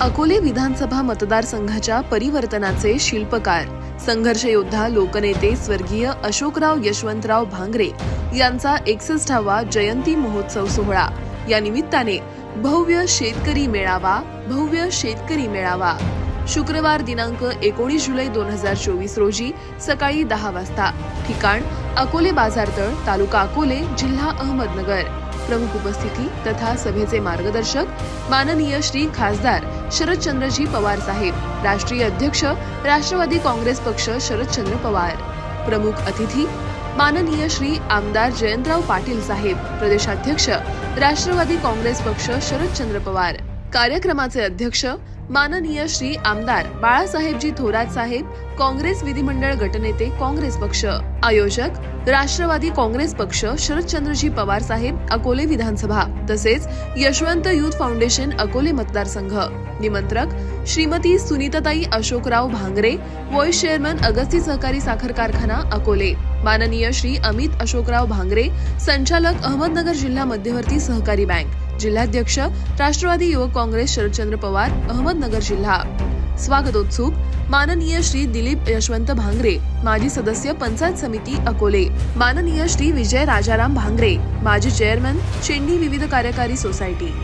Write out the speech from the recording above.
अकोले विधानसभा मतदारसंघाच्या परिवर्तनाचे शिल्पकार संघर्ष योद्धा लोकनेते स्वर्गीय अशोकराव यशवंतराव भांगरे यांचा एकसष्टावा जयंती महोत्सव सोहळा. या निमित्ताने भव्य शेतकरी मेळावा भव्य शेतकरी मेळावा. शुक्रवार दिनांक एकोणीस जुलै दोन हजार चोवीस रोजी सकाळी दहा वाजता. ठिकाण अकोले बाजारतळ तालुका अकोले जिल्हा अहमदनगर. प्रमुख उपस्थिती तथा सभेचे मार्गदर्शक माननीय श्री खासदार शरदचंद्रजी पवार साहेब राष्ट्रीय अध्यक्ष राष्ट्रवादी काँग्रेस पक्ष शरदचंद्र पवार. प्रमुख अतिथी माननीय श्री आमदार जयंतराव पाटील साहेब प्रदेशाध्यक्ष राष्ट्रवादी काँग्रेस पक्ष शरदचंद्र पवार. कार्यक्रमाचे अध्यक्ष माननीय श्री आमदार बाळासाहेबजी थोरात साहेब काँग्रेस विधिमंडळ गटनेते काँग्रेस पक्ष. आयोजक राष्ट्रवादी काँग्रेस पक्ष शरदचंद्रजी पवार साहेब अकोले विधानसभा. तसेच यशवंत युथ फाउंडेशन अकोले मतदारसंघ. निमंत्रक श्रीमती सुनीताताई अशोकराव भांगरे व्हाईस चेअरमन अगस्ती सहकारी साखर कारखाना अकोले. माननीय श्री अमित अशोकराव भांगरे संचालक अहमदनगर जिल्हा मध्यवर्ती सहकारी बँक. जिल्हाध्यक्ष राष्ट्रवादी युवक काँग्रेस शरदचंद्र पवार अहमदनगर जिल्हा. स्वागतोत्सुक. माननीय श्री दिलीप यशवंत भांगरे माजी सदस्य पंचायत समिती अकोले. माननीय श्री विजय राजाराम भांगरे माजी चेअरमन शेंडी विविध कार्यकारी सोसायटी.